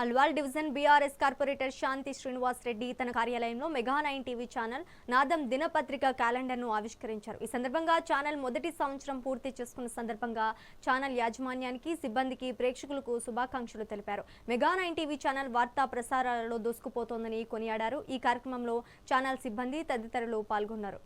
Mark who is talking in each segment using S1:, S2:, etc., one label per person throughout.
S1: Alwal division BRS corporator Shanti Srinivas Reddy తన కార్యాలయంలో mega nine TV channel నాదం దినపత్రిక క్యాలెండర్ను ఆవిష్కరించారు. ఈ సందర్భంగా ఛానల్ మొదటి సంవత్సరం పూర్తి చేసుకున్న సందర్భంగా ఛానల్ యాజమాన్యానికి సిబ్బందికి ప్రేక్షకులకు శుభాకాంక్షలు తెలిపారు. మెగా నైన్ టీవీ ఛానల్ వార్తా ప్రసారాలలో దూసుకుపోతోందని కొనియాడారు. ఈ కార్యక్రమంలో ఛానల్ సిబ్బంది తదితరులు పాల్గొన్నారు.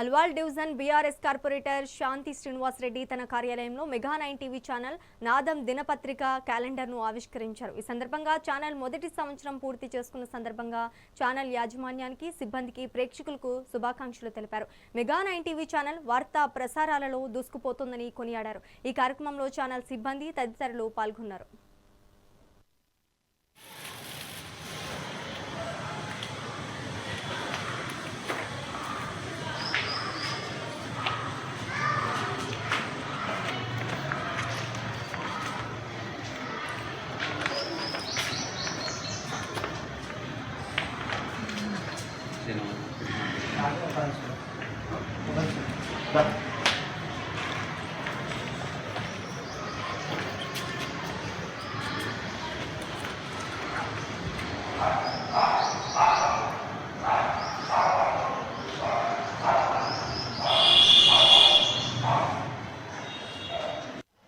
S1: Alwal division BRS corporator Shanti Srinivas Reddy తన కార్యాలయంలో మెగా నైన్ టీవీ ఛానల్ నాదం దినపత్రిక క్యాలెండర్ను ఆవిష్కరించారు. ఈ సందర్భంగా ఛానల్ మొదటి సంవత్సరం పూర్తి చేసుకున్న సందర్భంగా ఛానల్ యాజమాన్యానికి సిబ్బందికి ప్రేక్షకులకు శుభాకాంక్షలు తెలిపారు. మెగా నైన్ టీవీ ఛానల్ వార్తా ప్రసారాలలో దూసుకుపోతోందని కొనియాడారు. ఈ కార్యక్రమంలో ఛానల్ సిబ్బంది తదితరులు పాల్గొన్నారు.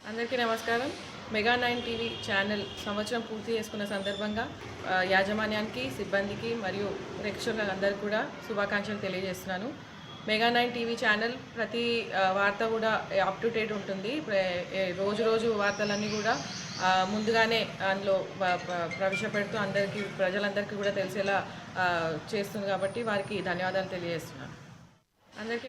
S2: అందరికీ నమస్కారం. మెగా నైన్ టీవీ ఛానల్ సంవత్సరం పూర్తి చేసుకున్న సందర్భంగా యాజమాన్యానికి సిబ్బందికి మరియు ప్రేక్షకులందరికీ కూడా శుభాకాంక్షలు తెలియజేస్తున్నాను. మెగా నైన్ టీవీ ఛానల్ ప్రతి వార్త కూడా అప్ టు డేట్ ఉంటుంది. రోజు రోజు వార్తలన్నీ కూడా ముందుగానే అందులో ప్రవేశపెడుతూ అందరికీ ప్రజలందరికీ కూడా తెలిసేలా చేస్తుంది కాబట్టి వారికి ధన్యవాదాలు తెలియజేస్తున్నాను. అందరికీ